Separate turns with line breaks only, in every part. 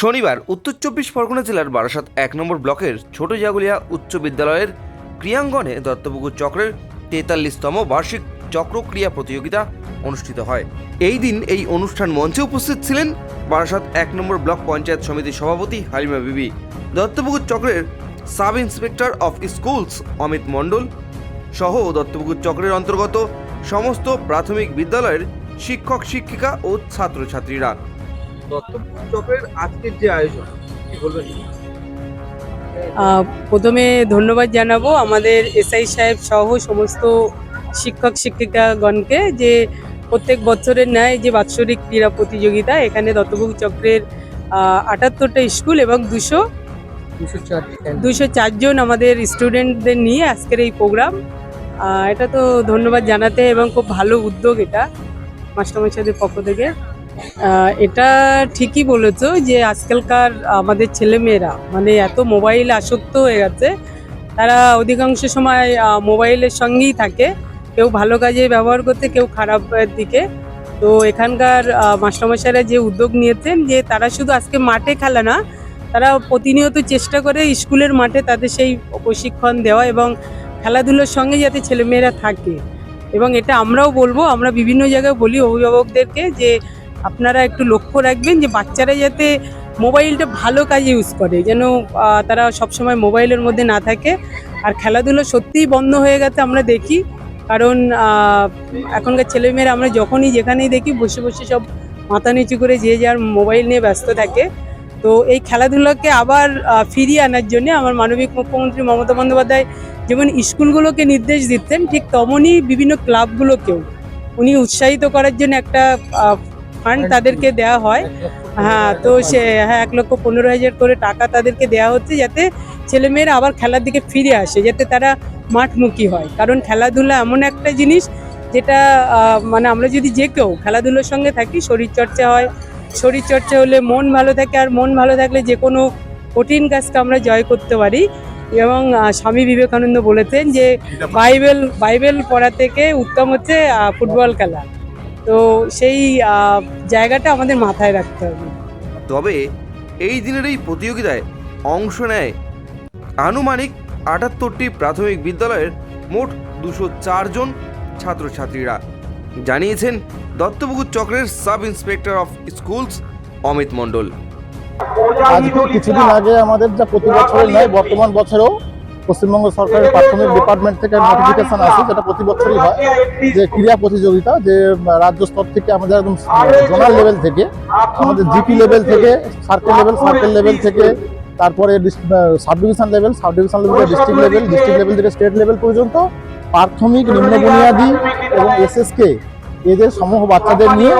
শনিবার উত্তর চব্বিশ পরগনা জেলার বারাসাত এক নম্বর ব্লকের ছোট জাগুলিয়া উচ্চ বিদ্যালয়ের ক্রিয়াঙ্গনে দত্তপুকুর চক্রের তেতাল্লিশতম বার্ষিক চক্রক্রিয়া প্রতিযোগিতা অনুষ্ঠিত হয়। এই দিন এই অনুষ্ঠান মঞ্চে উপস্থিত ছিলেন বারাসাত এক নম্বর ব্লক পঞ্চায়েত সমিতির সভাপতি হালিমা বিবি, দত্তপুকুর চক্রের sub inspector of schools Amit Mondal সহ দত্তপুকুর চক্রের অন্তর্গত সমস্ত প্রাথমিক বিদ্যালয়ের শিক্ষক, শিক্ষিকা ও ছাত্রছাত্রীরা। দত্তপুকুর চক্রের আজকের যে আয়োজন কি বলবেন?
প্রথমে ধন্যবাদ জানাব আমাদের এসআই সাহেব সহ সমস্ত শিক্ষক শিক্ষিকাগণকে যে প্রত্যেক বছরের ন্যায় যে বাৎসরিক ক্রীড়া প্রতিযোগিতা এখানে দত্তভোগ চক্রের আটাত্তরটা স্কুল এবং দুশো দুশো চারজন আমাদের স্টুডেন্টদের নিয়ে আজকের এই প্রোগ্রাম। এটা তো ধন্যবাদ জানাতে এবং খুব ভালো উদ্যোগ এটা মাস্টারমশাইদের পক্ষ থেকে। এটা ঠিকই বলেছ যে আজকালকার আমাদের ছেলেমেয়েরা মানে এত মোবাইল আসক্ত হয়ে গেছে, তারা অধিকাংশ সময় মোবাইলের সঙ্গেই থাকে, কেউ ভালো কাজে ব্যবহার করতে কেউ খারাপের দিকে। তো এখানকার মাস্টারমশাইরা যে উদ্যোগ নিয়েছেন যে তারা শুধু আজকে মাঠে খেলা না, তারা প্রতিনিয়ত চেষ্টা করে স্কুলের মাঠে তাদের সেই প্রশিক্ষণ দেওয়া এবং খেলাধুলোর সঙ্গে যাতে ছেলেমেয়েরা থাকে। এবং এটা আমরাও বলব, আমরা বিভিন্ন জায়গায় বলি অভিভাবকদেরকে যে আপনারা একটু লক্ষ্য রাখবেন যে বাচ্চারা যাতে মোবাইলটা ভালো কাজে ইউজ করে, যেন তারা সবসময় মোবাইলের মধ্যে না থাকে। আর খেলাধুলো সত্যিই বন্ধ হয়ে গেছে আমরা দেখি। কারণ এখনকার ছেলেমেয়েরা আমরা যখনই যেখানেই দেখি বসে বসে সব মাথা নিচু করে যে যার মোবাইল নিয়ে ব্যস্ত থাকে। তো এই খেলাধুলাকে আবার ফিরিয়ে আনার জন্য আমার মানবিক মুখ্যমন্ত্রী মমতা বন্দ্যোপাধ্যায় যেমন স্কুলগুলোকে নির্দেশ দিতেন, ঠিক তেমনই বিভিন্ন ক্লাবগুলোকেও। উনি উৎসাহিত করার জন্য একটা ফান্ড তাদেরকে দেওয়া হয়। হ্যাঁ তো সে হ্যাঁ এক লক্ষ পনেরো হাজার করে টাকা তাদেরকে দেওয়া হচ্ছে যাতে ছেলেমেয়েরা আবার খেলার দিকে ফিরে আসে যাতে তারা মাঠমুখী হয়। কারণ খেলাধুলা এমন একটা জিনিস যেটা মানে আমরা যদি যে কেউ খেলাধুলোর সঙ্গে থাকি শরীরচর্চা হয়। শরীরচর্চা হলে মন ভালো থাকে আর মন ভালো থাকলে যে কোনো কঠিন কাজকে আমরা জয় করতে পারি। এবং স্বামী বিবেকানন্দ বলেছেন যে বাইবেল বাইবেল পড়া থেকে উত্তম হচ্ছে ফুটবল খেলা। তো সেই আহ, জায়গাটা আমাদের মাথায় রাখতে হবে।
তবে এই দিনের এই প্রতিযোগিতায় অংশ নেয় আনুমানিক আটাত্তরটি প্রাথমিক বিদ্যালয়ের মোট দুশো চারজন ছাত্রছাত্রীরা। জানিয়েছেন দত্তপুকুর চক্রের sub inspector of schools Amit Mondal.
আজকে কিছুদিন আগে আমাদের যা প্রতি বছরের নয় বর্তমান বছরেও পশ্চিমবঙ্গ সরকারের প্রাথমিক ডিপার্টমেন্ট থেকে নোটিফিকেশন আসে, যেটা প্রতি বছরই হয়, যে ক্রীড়া প্রতিযোগিতা, যে রাজ্য স্তর থেকে আমাদের একদম জোনাল লেভেল থেকে, আমাদের জিপি লেভেল থেকে সার্কেল লেভেল সার্কেল লেভেল থেকে, তারপরে sub division level sub division level থেকে ডিস্ট্রিক্ট লেভেল ডিস্ট্রিক্ট লেভেল থেকে স্টেট লেভেল পর্যন্ত প্রাথমিক নিম্ন বুনিয়াদী এবং এসএসকে এদের সমূহ বাচ্চাদের নিয়ে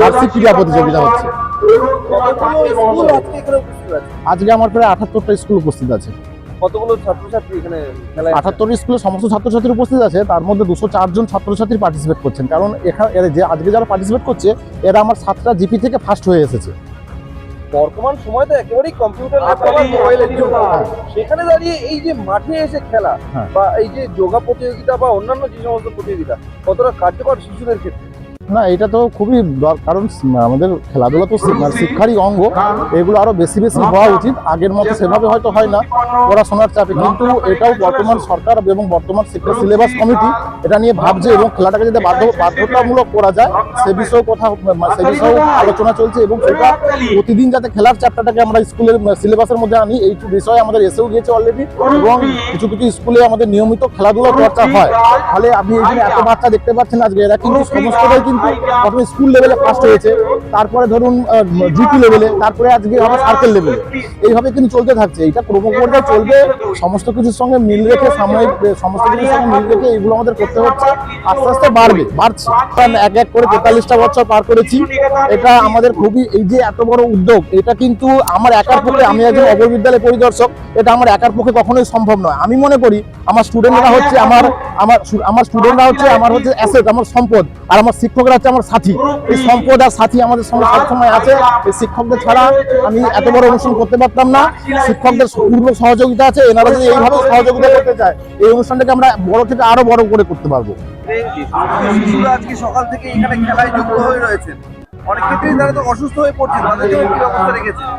বার্ষিক ক্রীড়া প্রতিযোগিতা হচ্ছে। আজকে আমার প্রায় আঠাত্তরটা স্কুল উপস্থিত আছে।
কতগুলো ছাত্রছাত্রী এখানে খেলায়
আঠাত্তর স্কুলে সমস্ত ছাত্রছাত্রী উপস্থিত আছে তার মধ্যে দুশো চারজন ছাত্রছাত্রী পার্টিসিপেট করছেন। কারণ এখানে এরা যে আজকে যারা পার্টিসিপেট করছে এরা আমার সাতটা জিপি থেকে ফার্স্ট হয়ে এসেছে।
বর্তমান সময় তো একেবারেই কম্পিউটার মোবাইলের যুগ সেখানে দাঁড়িয়ে এই যে মাঠে এসে খেলা
হ্যাঁ।
বা এই যে যোগা প্রতিযোগিতা বা অন্যান্য যে সমস্ত প্রতিযোগিতা কতটা কার্যকর শিশুদের ক্ষেত্রে?
না, এটা তো খুবই কারণ আমাদের খেলাধুলা তো শিক্ষারই অঙ্গ। এগুলো আরও বেশি বেশি হওয়া উচিত। আগের মতো সেভাবে হয়তো হয় না। পড়াশোনার চাপে কিন্তু এটাও বর্তমান সরকার এবং বর্তমান শিক্ষা সিলেবাস কমিটি এটা নিয়ে ভাবছে এবং খেলাটাকে যাতে বাধ্য, বাধ্যতামূলক করা যায়, সে বিষয়েও কথা সে বিষয়েও আলোচনা চলছে এবং সেটা প্রতিদিন যাতে খেলার চ্যাপ্টারটাকে আমরা স্কুলের সিলেবাসের মধ্যে আনি, এই বিষয়ে আমাদের এসেও গিয়েছে অলরেডি এবং কিছু কিছু স্কুলে আমাদের নিয়মিত খেলাধুলা চর্চা হয়। তাহলে আপনি এখানে এত বাচ্চা দেখতে পাচ্ছেন আজকে, এরা কিন্তু সমস্তটাই কিন্তু প্রথমে স্কুল লেভেলে ফার্স্ট হয়েছে, তারপরে ধরুন জিপি লেভেলে তারপরে আজকে হবে সার্কেল লেভেলে এইভাবে কিন্তু চলতে থাকছে এটা ক্রমপর্যায়ে চলবে, সমস্ত কিছুর সঙ্গে মিল রেখে সাময়িক সমস্ত কিছুর সঙ্গে মিল রেখে এগুলো আমাদের করতে হচ্ছে, আস্তে আস্তে বাড়বে, বাড়ছে। এক এক করে তেতাল্লিশটা বছর পার করেছি, এটা আমাদের খুবই, এই যে এত বড় উদ্যোগ, এটা কিন্তু আমার একার পক্ষে, আমি একজন অববিদ্যালয় পরিদর্শক, এটা আমার একার পক্ষে কখনোই সম্ভব নয়। আমি মনে করি, আমার স্টুডেন্টরা হচ্ছে আমার আমার আমার স্টুডেন্টরা হচ্ছে, আমার হচ্ছে অ্যাসেট আমার সম্পদ, আর আমার শিক্ষকরা হচ্ছে আমার সাথী। এই সম্পদ আর সাথী আমাদের সঙ্গে সবসময় আছে। এই শিক্ষকদের ছাড়া আমি এত বড় অনুষ্ঠান করতে পারতাম না। শিক্ষকদের পূর্ণ সহযোগিতা আছে। এনারা যদি এইভাবে সহযোগিতা করতে চায় এই অনুষ্ঠানটাকে আমরা বড় থেকে আরও বড় করে করতে পারব।
আজকে সকাল থেকে এখানে খেলায় যুক্ত হয়ে হয়ে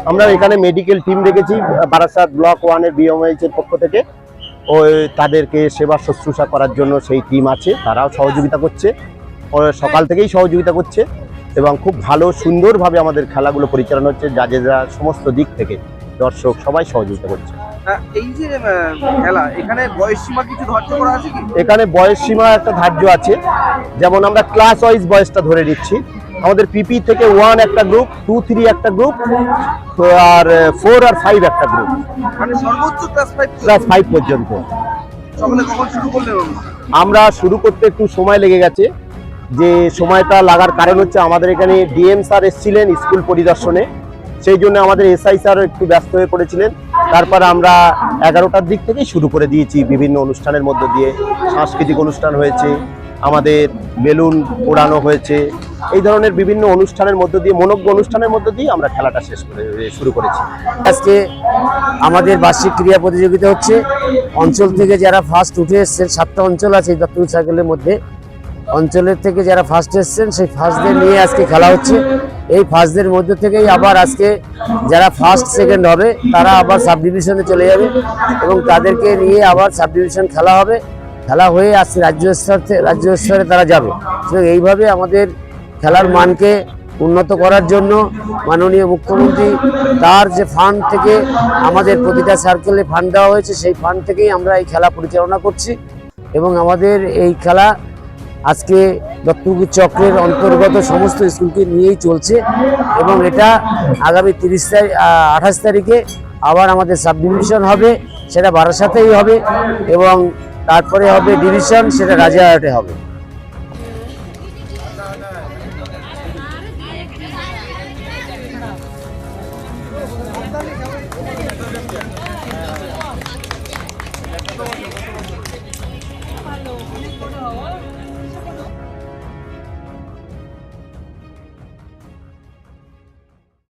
আমরা এখানে মেডিকেল টিম রেখেছি বারাসাত ব্লক ওয়ানের বিএমএইচ এর পক্ষ থেকে। ওই তাদেরকে সেবা শুশ্রূষা করার জন্য সেই টিম আছে। তারাও সহযোগিতা করছে। সকাল থেকেই সহযোগিতা করছে এবং খুব ভালো সুন্দরভাবে আমাদের খেলাগুলো পরিচালনা হচ্ছে জাজেরা সমস্ত দিক থেকে দর্শক সবাই সহযোগিতা করছে।
এই যে খেলা এখানে বয়স সীমা কিছু ধার্য করা আছে কি?
এখানে বয়স একটা ধার্য আছে। যেমন আমরা ক্লাস ওয়াইজ বয়সটা ধরে নিচ্ছি। আমাদের পিপি থেকে ওয়ান একটা গ্রুপ টু থ্রি একটা গ্রুপ আর ফোর আর ফাইভ একটা গ্রুপ
মানে সর্বোচ্চ ক্লাস ফাইভ
ক্লাস ফাইভ পর্যন্ত? আমরা শুরু করতে একটু সময় লেগে গেছে। যে সময়টা লাগার কারণ হচ্ছে আমাদের এখানে ডিএম স্যার এসেছিলেন স্কুল পরিদর্শনে। সেই জন্য আমাদের এসআই স্যার একটু ব্যস্ত হয়ে পড়েছিলেন। তারপর আমরা এগারোটার দিক থেকেই শুরু করে দিয়েছি বিভিন্ন অনুষ্ঠানের মধ্য দিয়ে। সাংস্কৃতিক অনুষ্ঠান হয়েছে, আমাদের বেলুন পোড়ানো হয়েছে। এই ধরনের বিভিন্ন অনুষ্ঠানের মধ্য দিয়ে, মনজ্ঞ অনুষ্ঠানের মধ্য দিয়ে আমরা খেলাটা শেষ করে শুরু করেছি।
আজকে আমাদের বার্ষিক ক্রীড়া প্রতিযোগিতা হচ্ছে। অঞ্চল থেকে যারা ফার্স্ট উঠে এসছেন, সাতটা অঞ্চল আছে দত্তপুর সার্কেলের মধ্যে। অঞ্চলের থেকে যারা ফার্স্ট এসছেন, সেই ফার্স্টদের নিয়ে আজকে খেলা হচ্ছে। এই ফার্স্টদের মধ্যে থেকেই আবার আজকে যারা ফার্স্ট সেকেন্ড হবে, তারা আবার সাব ডিভিশনে চলে যাবে এবং তাদেরকে নিয়ে আবার সাব ডিভিশন খেলা হবে। খেলা হয়ে আজকে রাজ্য স্তর রাজ্য স্তরে তারা যাবে। সুতরাং এইভাবে আমাদের খেলার মানকে উন্নত করার জন্য মাননীয় মুখ্যমন্ত্রী তার যে ফান্ড থেকে আমাদের প্রতিটা সার্কেলে ফান্ড দেওয়া হয়েছে, সেই ফান্ড থেকেই আমরা এই খেলা পরিচালনা করছি এবং আমাদের এই খেলা আজকে দত্তপুর চক্রের অন্তর্গত সমস্ত স্কুলকে নিয়েই চলছে এবং এটা আগামী তিরিশ তারিখ আঠাশ তারিখে আবার আমাদের সাব ডিভিশন হবে, সেটা বারাসাতেই হবে এবং তারপরে হবে ডিভিশন, সেটা রাজারহাটে হবে।